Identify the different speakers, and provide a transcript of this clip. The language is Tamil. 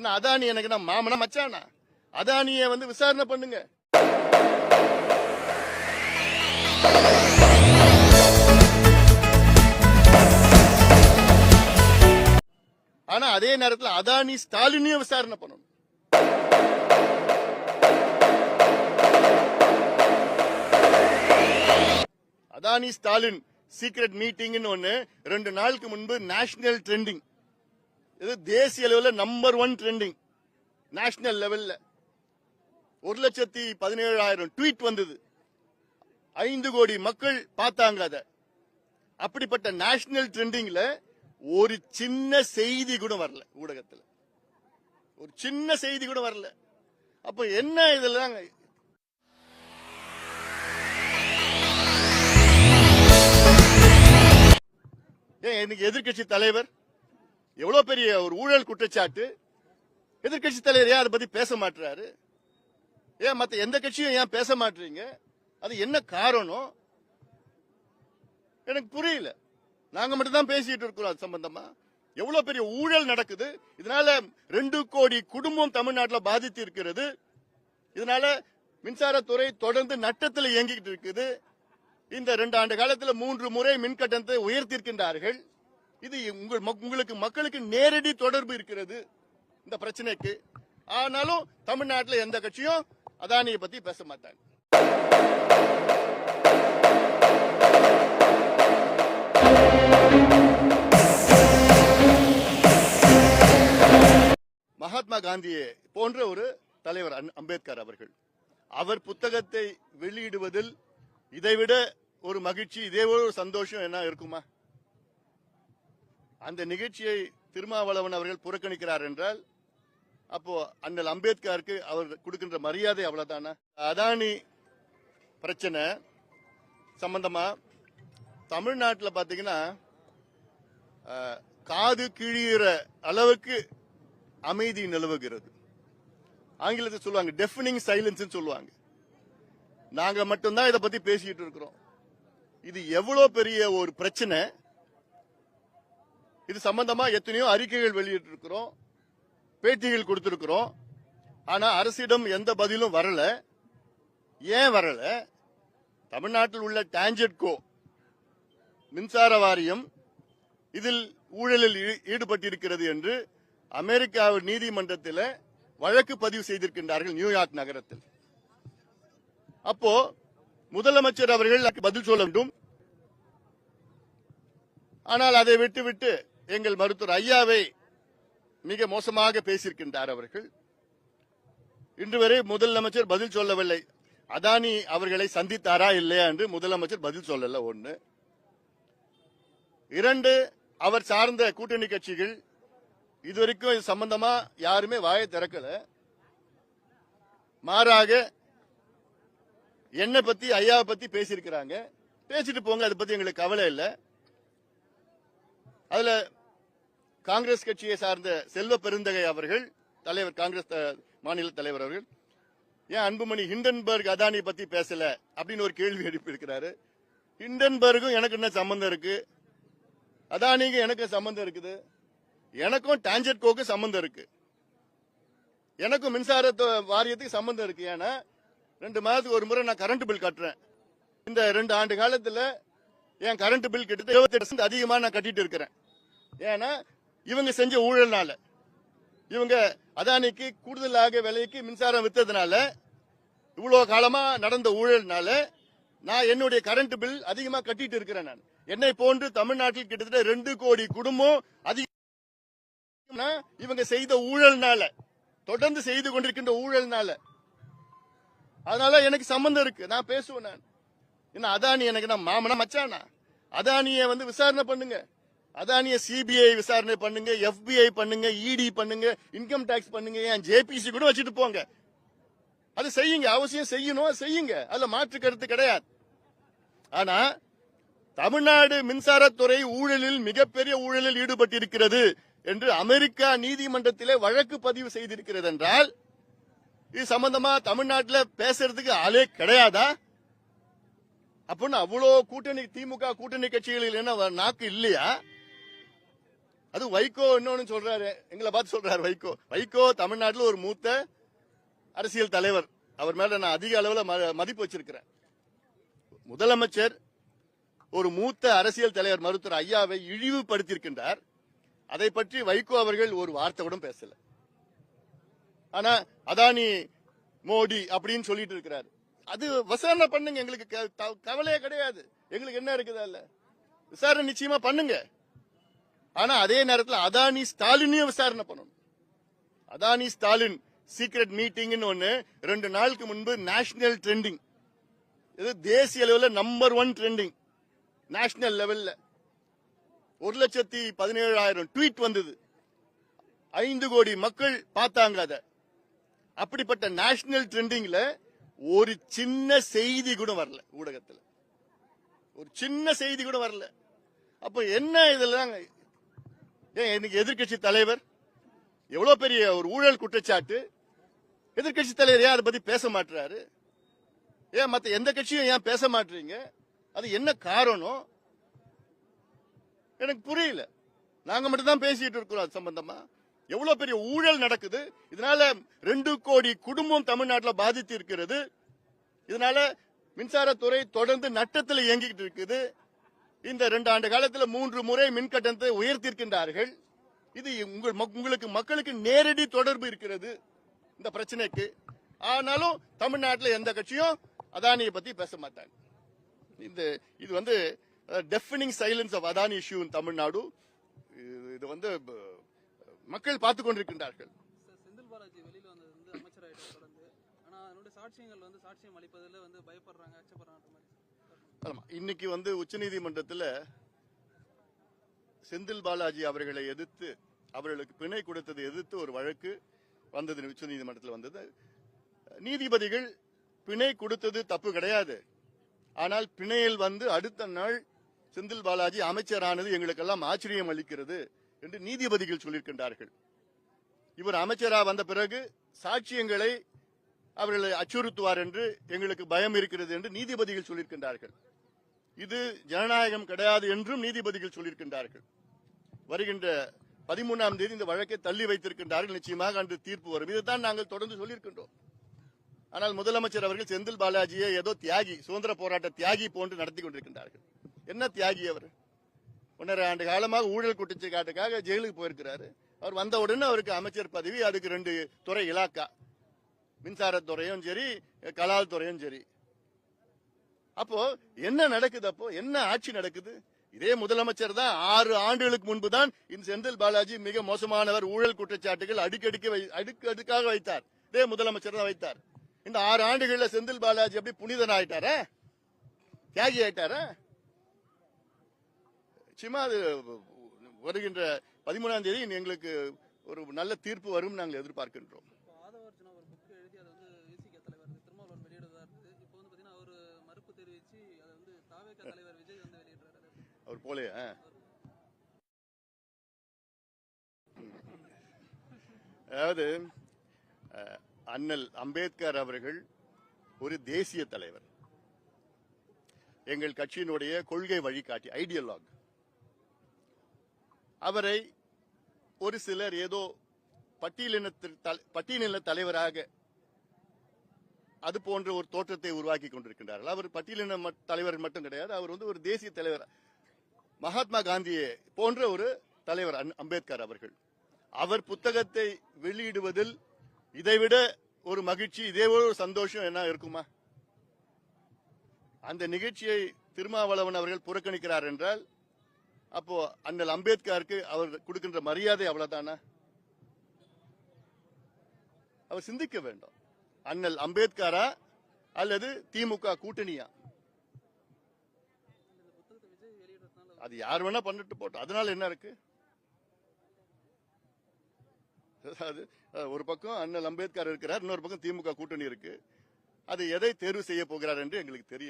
Speaker 1: என்ன அதானி எனக்கு நான் மாமனா மச்சானா? அதானிய வந்து விசாரணை பண்ணுங்க. ஆனா அதே நேரத்தில் அதானி ஸ்டாலினையும் விசாரணை பண்ணணும். அதானி ஸ்டாலின் சீக்ரெட் மீட்டிங்னு ஒன்று ரெண்டு நாளுக்கு முன்பு நேஷனல் ட்ரெண்டிங் இது தேசிய அளவில் நம்பர் ஒன் ட்ரெண்டிங் நேஷனல் லெவல்ல ஒரு லட்சத்தி பதினேழாயிரம் ட்வீட் வந்தது. ஐந்து கோடி மக்கள் பார்த்தாங்க அத. அப்படிப்பட்ட நேஷனல் ட்ரெண்டிங்ல ஒரு சின்ன செய்தி கூட வரல ஊடகத்துல. ஒரு சின்ன செய்தி கூட வரல. அப்ப என்ன இதெல்லாம்? ஏன் இன்னைக்கு எதிர்க்கட்சி தலைவர் எவ்வளவு பெரிய ஒரு ஊழல் குற்றச்சாட்டு? எதிர்க்கட்சி தலைவர் ஏன் அதை பத்தி பேச மாட்டுறாரு ஏன் மத்த எந்த கட்சியும் ஏன் பேச மாட்டீங்க அது என்ன காரணம்? எனக்கு புரியல. நாங்க மட்டும் தான் பேசிட்டு இருக்கிறோம் அது சம்பந்தமா? எவ்வளவு பெரிய ஊழல் நடக்குது? இதனால ரெண்டு கோடி குடும்பம் தமிழ்நாட்டில் பாதித்து இருக்கிறது. இதனால மின்சாரத்துறை தொடர்ந்து நட்டத்தில் இயங்கிக்கிட்டு இருக்குது. இந்த ரெண்டு ஆண்டு காலத்தில் மூன்று முறை மின் கட்டணத்தை உயர்த்தியிருக்கின்றார்கள். இது உங்கள் மக்- உங்களுக்கு மக்களுக்கு நேரடி தொடர்பு இருக்கிறது இந்த பிரச்சனைக்கு. ஆனாலும் தமிழ்நாட்டில் எந்த கட்சியும் அதானியை பத்தி பேச மாட்டாங்க. மகாத்மா காந்தியை போன்ற ஒரு தலைவர் அன்- அம்பேத்கர் அவர்கள் அவர் புத்தகத்தை வெளியிடுவதில் இதைவிட ஒரு மகிழ்ச்சி இதே ஒரு சந்தோஷம் என்ன இருக்குமா? அந்த நிகழ்ச்சியை திருமாவளவன் அவர்கள் புறக்கணிக்கிறார் என்றால் அப்போ அண்ணல் அம்பேத்கருக்கு அவர் கொடுக்கின்ற மரியாதை அவ்வளவுதானா? அதானி பிரச்சனை. சம்பந்தமா? தமிழ்நாட்டில் பார்த்தீங்கன்னா காது கிழிகிற அளவுக்கு அமைதி நிலவுகிறது. ஆங்கிலத்தில் சொல்லுவாங்க டெஃபனிங் சைலன்ஸ் சொல்லுவாங்க. நாங்க மட்டும்தான் இதை பத்தி பேசிக்கிட்டு இருக்கிறோம். இது எவ்வளவு பெரிய ஒரு பிரச்சனை. இது சம்பந்தமா எத்தனையோ அறிக்கைகள் வெளியிட்டு இருக்கிறோம் பேட்டிகள் கொடுத்திருக்கிறோம். ஆனா அரசிடம் எந்த பதிலும் வரல. ஏன் வரல? தமிழ்நாட்டில் உள்ள டான்ஜெட்கோ மின்சார வாரியம் இதில் ஊழலில் ஈ- ஈடுபட்டிருக்கிறது என்று அமெரிக்காவின் நீதிமன்றத்தில் வழக்கு பதிவு செய்திருக்கின்றார்கள் நியூயார்க் நகரத்தில். அப்போ முதலமைச்சர் அவர்கள் பதில் சொல்ல வேண்டும். ஆனால் அதை விட்டுவிட்டு எங்கள் மருத்துவர் ஐயாவை மிக மோசமாக பேசியிருக்கின்றார் அவர்கள். இன்று வரை முதலமைச்சர் பதில் சொல்லவில்லை. அதானி அவர்களை சந்தித்தாரா இல்லையா என்று முதலமைச்சர் பதில் சொல்லல ஒன்று இரண்டு அவர் சார்ந்த கூட்டணி கட்சிகள் இதுவரைக்கும் இது சம்பந்தமா யாருமே வாயை திறக்கல. மாறாக என்னை பத்தி ஐயாவை பத்தி பேசியிருக்கிறாங்க. பேசிட்டு போங்க அதை பத்தி எங்களுக்கு கவலை இல்லை. அதுல காங்கிரஸ் கட்சியை சார்ந்த செல்வ பெருந்தகை அவர்கள் தலைவர் காங்கிரஸ் த- மாநில தலைவர் அவர்கள் ஏன் அன்புமணி ஹிண்டன்பர்க் அதானி பத்தி பேசல அப்படின்னு ஒரு கேள்வி எழுப்பியிருக்கிறாரு. ஹிண்டன்பர்க்கும் எனக்கு என்ன சம்பந்தம் இருக்கு? அதானிக்கு எனக்கு சம்பந்தம் இருக்குது. எனக்கும் டான்ஜெட்கோக்கு சம்பந்தம் இருக்கு. எனக்கும் மின்சார வாரியத்துக்கு சம்பந்தம் இருக்கு. ஏன்னா ரெண்டு மாதத்துக்கு ஒரு முறை நான் கரண்ட் பில் கட்டுறேன். இந்த ரெண்டு ஆண்டு காலத்தில் என் கரண்ட் பில் கிட்டத்தட்ட இருபத்தி அதிகமாக நான் கட்டிட்டு இருக்கிறேன். ஏன்னா இவங்க செஞ்ச ஊழல்னால. இவங்க அதானிக்கு கூடுதலாக விலைக்கு மின்சாரம் வித்ததுனால இவ்வளவு காலமா நடந்த ஊழல்னால நான் என்னுடைய கரண்ட் பில் அதிகமா கட்டிட்டு இருக்கிறேன் நான். என்னை போன்று தமிழ்நாட்டில் கிட்டத்தட்ட ரெண்டு கோடி குடும்பம் அதிகம் இவங்க செய்த ஊழல்னால தொடர்ந்து செய்து கொண்டிருக்கின்ற ஊழல்னால. அதனால எனக்கு சம்பந்தம் இருக்கு. நான் பேசுவேன் நான். என்ன அதானி எனக்கு நான் மாமனா மச்சானா. அதானிய வந்து விசாரணை பண்ணுங்க. அதானிய சிபிஐ விசாரணை பண்ணுங்க எஃபிஐ பண்ணுங்க இடி பண்ணுங்க இன்கம் டாக்ஸ் பண்ணுங்க ஏன் ஜேபிசி கூட வச்சுட்டு போங்க. அது செய்யுங்க அவசியம் செய்யணும் செய்யுங்க. அதுல மாற்று கருத்து கிடையாது. ஆனா தமிழ்நாடு மின்சாரத்துறை ஊழலில் மிகப்பெரிய ஊழலில் ஈடுபட்டிருக்கிறது என்று அமெரிக்கா நீதிமன்றத்திலே வழக்கு பதிவு செய்திருக்கிறது என்றால் இது சம்பந்தமா தமிழ்நாட்டில் பேசுறதுக்கு ஆளே கிடையாதா? அப்படின்னு அவ்வளோ கூட்டணி திமுக கூட்டணி கட்சிகளில் என்ன நாக்கு இல்லையா? அது வைகோ இன்னொன்னு சொல்றாரு. எங்களை பார்த்து சொல்றாரு வைகோ. வைகோ தமிழ்நாட்டில் ஒரு மூத்த அரசியல் தலைவர். அவர் மேல நான் அதிக அளவில் ம- மதிப்பு வச்சிருக்கிறேன். முதலமைச்சர் ஒரு மூத்த அரசியல் தலைவர் மருத்துவர் ஐயாவை இழிவுபடுத்தியிருக்கின்றார். அதை பற்றி வைகோ அவர்கள் ஒரு வார்த்தை கூட பேசல. ஆனா அதானி மோடி அப்படின்னு சொல்லிட்டு இருக்கிறாரு. அது விசாரணை பண்ணுங்க. எங்களுக்கு க- த- கவலையே கிடையாது. எங்களுக்கு என்ன இருக்குதா இல்ல விசாரணை நிச்சயமா பண்ணுங்க. ஆனா அதே நேரத்தில் அதானி ஸ்டாலினையும் விசாரணை பண்ணணும். அதானி ஸ்டாலின் சீக்ரெட் மீட்டிங்னு ஒன்னு ரெண்டு நாளுக்கு முன்பு நேஷனல் ட்ரெண்டிங் இது தேசிய லெவலில் நம்பர் ஒன் ட்ரெண்டிங் நேஷனல் லெவலில் ஒரு லட்சத்தி பதினேழாயிரம் ட்வீட் வந்தது. ஐந்து கோடி மக்கள் பார்த்தாங்க அதை. அப்படிப்பட்ட நேஷனல் ட்ரெண்டிங்ல ஒரு சின்ன செய்தி கூட வரல ஊடகத்தில். ஒரு சின்ன செய்தி கூட வரல. அப்ப என்ன இதெல்லாம் ஏன் இன்னைக்கு எதிர்க்கட்சி தலைவர்? எவ்வளவு பெரிய ஒரு ஊழல் குற்றச்சாட்டு? எதிர்க்கட்சி தலைவர் ஏன் அதை பத்தி பேச மாட்டாரு ஏன் மத்த எந்த கட்சியும் ஏன் பேச மாட்டீங்க அது என்ன காரணம்? எனக்கு புரியல. நாங்க மட்டும் தான் பேசிட்டு இருக்கிறோம் அது சம்பந்தமா? எவ்வளவு பெரிய ஊழல் நடக்குது? இதனால ரெண்டு கோடி குடும்பம் தமிழ்நாட்டில் பாதித்து இருக்கிறது இதனால மின்சாரத்துறை தொடர்ந்து நட்டத்தில் இயங்கிட்டு இருக்குது. இந்த ரெண்டு ஆண்டு காலத்தில் மூன்று முறை மின் கட்டணத்தை உயர்த்தியிருக்கின்றார்கள். இது உங்கள் உங்களுக்கு மக்களுக்கு நேரடி தொடர்பு இருக்கிறது இந்த பிரச்சனைக்கு. ஆனாலும் தமிழ்நாட்டில் எந்த கட்சியும் அதானியை பத்தி பேச மாட்டாங்க. இந்த இது வந்து defining silence of Adani issue in Tamil Nadu. இது- வந்து மக்கள் பார்த்து கொண்டிருக்கின்றார்கள்.
Speaker 2: செந்தில் பாலாஜி வெளியில வந்தது வந்து அமைச்சராயிட்ட தொடர்ந்து. ஆனா அதனுடைய சாட்சியங்கள் வந்து சாட்சியம் அளிப்பதில் வந்து பயப்படுறாங்க அச்சப்படுறாங்க.
Speaker 1: ஆமா. இன்னைக்கு வந்து உச்சநீதிமன்றத்தில் செந்தில் பாலாஜி அவர்களை எதிர்த்து அவர்களுக்கு பிணை கொடுத்ததை எதிர்த்து ஒரு வழக்கு வந்தது உச்சநீதிமன்றத்தில் வந்தது. நீதிபதிகள் பிணை கொடுத்தது தப்பு கிடையாது. ஆனால் பிணையில் வந்து அடுத்த நாள் செந்தில் பாலாஜி அமைச்சரானது எங்களுக்கெல்லாம் ஆச்சரியம் அளிக்கிறது என்று நீதிபதிகள் சொல்லியிருக்கின்றார்கள். இவர் அமைச்சராக வந்த பிறகு சாட்சியங்களை அவர்களை அச்சுறுத்துவார் என்று எங்களுக்கு பயம் இருக்கிறது என்று நீதிபதிகள் சொல்லியிருக்கின்றார்கள். இது ஜனநாயகம் கிடையாது என்றும் நீதிபதிகள் சொல்லியிருக்கின்றார்கள். வருகின்ற பதிமூணாம் தேதி இந்த வழக்கை தள்ளி வைத்திருக்கின்றார்கள். நிச்சயமாக அன்று தீர்ப்பு வரும். இதுதான் நாங்கள் தொடர்ந்து சொல்லியிருக்கின்றோம். ஆனால் முதலமைச்சர் அவர்கள் செந்தில் பாலாஜியை ஏதோ தியாகி சுதந்திர போராட்ட தியாகி போன்று நடத்தி கொண்டிருக்கின்றார்கள். என்ன தியாகி அவர்? ஒன்றரை ஆண்டு காலமாக ஊழல் குற்றச்சாட்டுக்காக ஜெயிலுக்கு போயிருக்கிறாரு. அவர் வந்தவுடனே அவருக்கு அமைச்சர் பதவி அதுக்கு ரெண்டு துறை இலாக்கா. மின்சாரத்துறையும் சரி கலால் துறையும் சரி. அப்போ என்ன நடக்குது அப்போ? என்ன ஆட்சி நடக்குது? இதே முதலமைச்சர் தான் ஆறு ஆண்டுகளுக்கு முன்பு தான் இந்த செந்தில் பாலாஜி மிக மோசமானவர் ஊழல் குற்றச்சாட்டுகள் அடுக்கடுக்கு வை- அடுக்கு அடுக்காக வைத்தார். இதே முதலமைச்சர் தான் வைத்தார். இந்த ஆறு ஆண்டுகள்ல செந்தில் பாலாஜி அப்படி புனிதன் ஆயிட்டாரா? தியாகி ஆயிட்டாரா? சும்மா அது வருகின்ற பதிமூணாம் தேதி எங்களுக்கு ஒரு நல்ல தீர்ப்பு வரும் நாங்கள் எதிர்பார்க்கின்றோம்
Speaker 2: இப்போ ஆதவர்ஜுனா ஒரு புக் எழுதி அதை வந்து விசிக தலைவர் திருமாவளவன் வெளியிடுறதா இருக்குது இப்போ வந்து பாத்தீங்கன்னா அவர் மறுப்பு தெரிவிச்சு அதை வந்து தாவேக தலைவர் விஜய் வந்து வெளியிடுறாரு அதை எப்படி?
Speaker 1: அவர் போலே அதாவது அண்ணல் அம்பேத்கர் அவர்கள் ஒரு தேசிய தலைவர். எங்கள் கட்சியினுடைய கொள்கை வழிகாட்டி ஐடியலாக் அவரை ஒரு சிலர் ஏதோ பட்டியலினத்தில் பட்டியலின தலைவராக அது போன்ற ஒரு தோற்றத்தை உருவாக்கி கொண்டிருக்கின்றார்கள். அவர் பட்டியலின தலைவர் மட்டும் கிடையாது அவர் வந்து ஒரு தேசிய தலைவர். மகாத்மா காந்தியை போன்ற ஒரு தலைவர் அம்பேத்கர் அவர்கள். அவர் புத்தகத்தை வெளியிடுவதில் இதைவிட ஒரு மகிழ்ச்சி இதே ஒரு சந்தோஷம் என்ன இருக்குமா? அந்த நிகழ்ச்சியை திருமாவளவன் அவர்கள் புறக்கணிக்கிறார் என்றால் அப்போ அண்ணல் அம்பேத்கருக்கு அவர் கொடுக்கின்ற மரியாதை அவ்வளவுதானா? அவர் சிந்திக்க வேண்டும். அண்ணல் அம்பேத்கரா அல்லது திமுக கூட்டணியா
Speaker 2: இந்த புத்தகத்தை விஜய் வெளியிடுறதுனால
Speaker 1: அது யார் வேணா பண்ணிட்டு போட்டோம். அதனால என்ன இருக்கு? அதாவது ஒரு பக்கம் அண்ணல் அம்பேத்கர் இருக்கிறார் இன்னொரு பக்கம் திமுக கூட்டணி இருக்கு. அது எதை தேர்வு செய்ய போகிறார் என்று எங்களுக்கு தெரியும்.